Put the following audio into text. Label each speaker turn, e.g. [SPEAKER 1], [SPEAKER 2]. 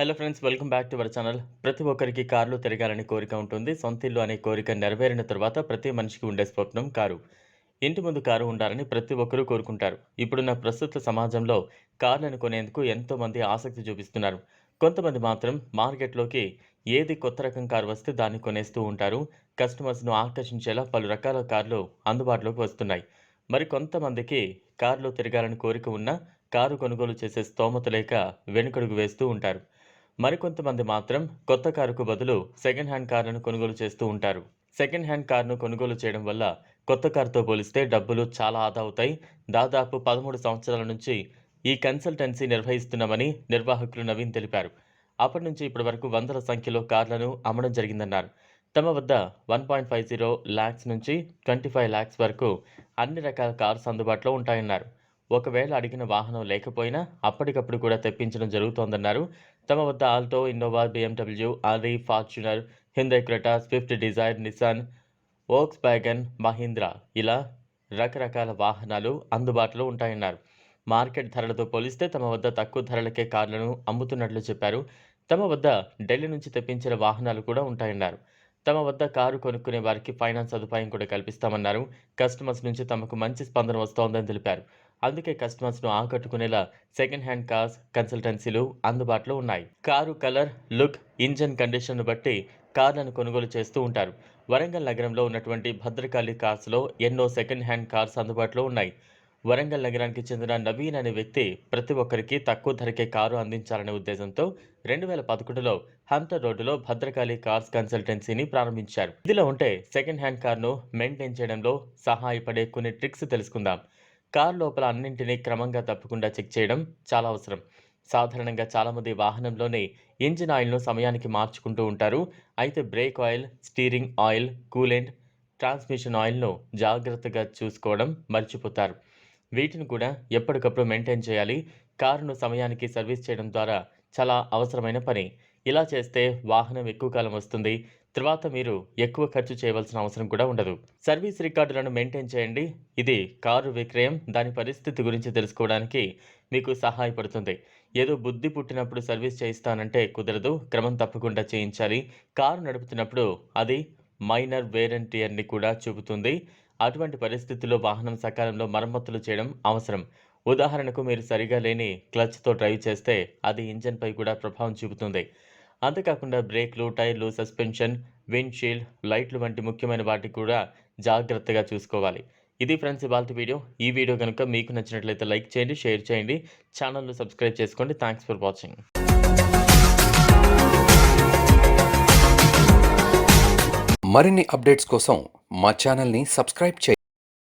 [SPEAKER 1] Hello friends welcome back to our channel ప్రతి ఒక్కరికి కార్లు తిరగాలని కోరిక ఉంటుంది. సొంత ఇల్లు అనే కోరిక నెరవేరిన తర్వాత ప్రతి మనిషికి ఉండే స్వప్నం కారు. ఇంటి ముందు కారు ఉండాలని ప్రతి ఒక్కరూ కోరుకుంటారు. ఇప్పుడున్న ప్రస్తుత సమాజంలో కార్లను కొనేందుకు ఎంతోమంది ఆసక్తి చూపిస్తున్నారు. కొంతమంది మాత్రం మార్కెట్లోకి ఏది కొత్త రకం కారు వస్తే దాన్ని కొనేస్తూ ఉంటారు. కస్టమర్స్ను ఆకర్షించేలా పలు రకాల కార్లు అందుబాటులోకి వస్తున్నాయి. మరి కొంతమందికి కార్లో తిరగాలని కోరిక ఉన్నా కారు కొనుగోలు చేసే స్తోమత లేక వెనుకడుగు వేస్తూ ఉంటారు. మరికొంతమంది మాత్రం కొత్త కారుకు బదులు సెకండ్ హ్యాండ్ కార్లను కొనుగోలు చేస్తూ ఉంటారు. సెకండ్ హ్యాండ్ కార్ను కొనుగోలు చేయడం వల్ల కొత్త కారుతో పోలిస్తే డబ్బులు చాలా ఆదా అవుతాయి. దాదాపు పదమూడు సంవత్సరాల నుంచి ఈ కన్సల్టెన్సీ నిర్వహిస్తున్నామని నిర్వాహకులు నవీన్ తెలిపారు. అప్పటి నుంచి ఇప్పటి వరకు వందల సంఖ్యలో కార్లను అమ్మడం జరిగిందన్నారు. తమ వద్ద one point five zero lakhs నుంచి ట్వంటీ ఫైవ్ ల్యాక్స్ వరకు అన్ని రకాల కార్స్ అందుబాటులో ఉంటాయన్నారు. ఒకవేళ అడిగిన వాహనం లేకపోయినా అప్పటికప్పుడు కూడా తెప్పించడం జరుగుతోందన్నారు. తమ వద్ద Alto Innova BMW ఆర్రీ Fortuner Hyundai Creta Swift Dzire Nissan Volks బ్యాగన్ మహీంద్రా ఇలా రకరకాల వాహనాలు అందుబాటులో ఉంటాయన్నారు. మార్కెట్ ధరలతో పోలిస్తే తమ వద్ద తక్కువ ధరలకే కార్లను అమ్ముతున్నట్లు చెప్పారు. తమ వద్ద ఢిల్లీ నుంచి తెప్పించిన వాహనాలు కూడా ఉంటాయన్నారు. తమ వద్ద కారు కొనుక్కునే వారికి ఫైనాన్స్ సదుపాయం కూడా కల్పిస్తామన్నారు. కస్టమర్స్ నుంచి తమకు మంచి స్పందన వస్తోందని తెలిపారు. అందుకే కస్టమర్స్ను ఆకట్టుకునేలా సెకండ్ హ్యాండ్ కార్స్ కన్సల్టెన్సీలు అందుబాటులో ఉన్నాయి. కారు కలర్ లుక్ ఇంజన్ కండిషన్ను బట్టి కార్లను కొనుగోలు చేస్తూ ఉంటారు. వరంగల్ నగరంలో ఉన్నటువంటి భద్రకాళి కార్స్లో ఎన్నో సెకండ్ హ్యాండ్ కార్స్ అందుబాటులో ఉన్నాయి. వరంగల్ నగరానికి చెందిన నవీన్ అనే వ్యక్తి ప్రతి ఒక్కరికి తక్కువ ధరకే కారు అందించాలనే ఉద్దేశంతో రెండు వేల పదకొండులో హంటర్ రోడ్డులో భద్రకాళి కార్స్ కన్సల్టెన్సీని ప్రారంభించారు. ఇదిలో ఉంటే సెకండ్ హ్యాండ్ కార్ను మెయింటైన్ చేయడంలో సహాయపడే కొన్ని ట్రిక్స్ తెలుసుకుందాం. కార్ లోపల అన్నింటినీ క్రమంగా తప్పకుండా చెక్ చేయడం చాలా అవసరం. సాధారణంగా చాలామంది వాహనంలోనే ఇంజిన్ ఆయిల్ను సమయానికి మార్చుకుంటూ ఉంటారు. అయితే brake oil steering oil coolant transmission ఆయిల్ను జాగ్రత్తగా చూసుకోవడం మర్చిపోతారు. వీటిని కూడా ఎప్పటికప్పుడు మెయింటైన్ చేయాలి. కారును సమయానికి సర్వీస్ చేయడం ద్వారా చాలా అవసరమైన పని. ఇలా చేస్తే వాహనం ఎక్కువ కాలం వస్తుంది. తర్వాత మీరు ఎక్కువ ఖర్చు చేయవలసిన అవసరం కూడా ఉండదు. సర్వీస్ రికార్డులను మెయింటైన్ చేయండి. ఇది కారు విక్రయం దాని పరిస్థితి గురించి తెలుసుకోవడానికి మీకు సహాయపడుతుంది. ఏదో బుద్ధి పుట్టినప్పుడు సర్వీస్ చేయిస్తానంటే కుదరదు. క్రమం తప్పకుండా చేయించాలి. కారు నడుపుతున్నప్పుడు అది మైనర్ వేరంటీయర్ని కూడా చూపుతుంది. అటువంటి పరిస్థితుల్లో వాహనం సకాలంలో మరమ్మతులు చేయడం అవసరం. ఉదాహరణకు మీరు సరిగా లేని క్లచ్తో డ్రైవ్ చేస్తే అది ఇంజన్పై కూడా ప్రభావం చూపుతుంది. అంతేకాకుండా బ్రేక్లు టైర్లు సస్పెన్షన్ విండ్షీల్డ్ లైట్లు వంటి ముఖ్యమైన వాటికి కూడా జాగ్రత్తగా చూసుకోవాలి. ఇది ఫ్రెండ్స్ ఇవాళ వీడియో. ఈ వీడియో కనుక మీకు నచ్చినట్లయితే లైక్ చేయండి షేర్ చేయండి. ఛానల్ను సబ్స్క్రైబ్ చేసుకోండి. Thanks for watching.
[SPEAKER 2] మరిన్ని అప్డేట్స్ కోసం మా ఛానల్ని సబ్స్క్రైబ్ చేయండి.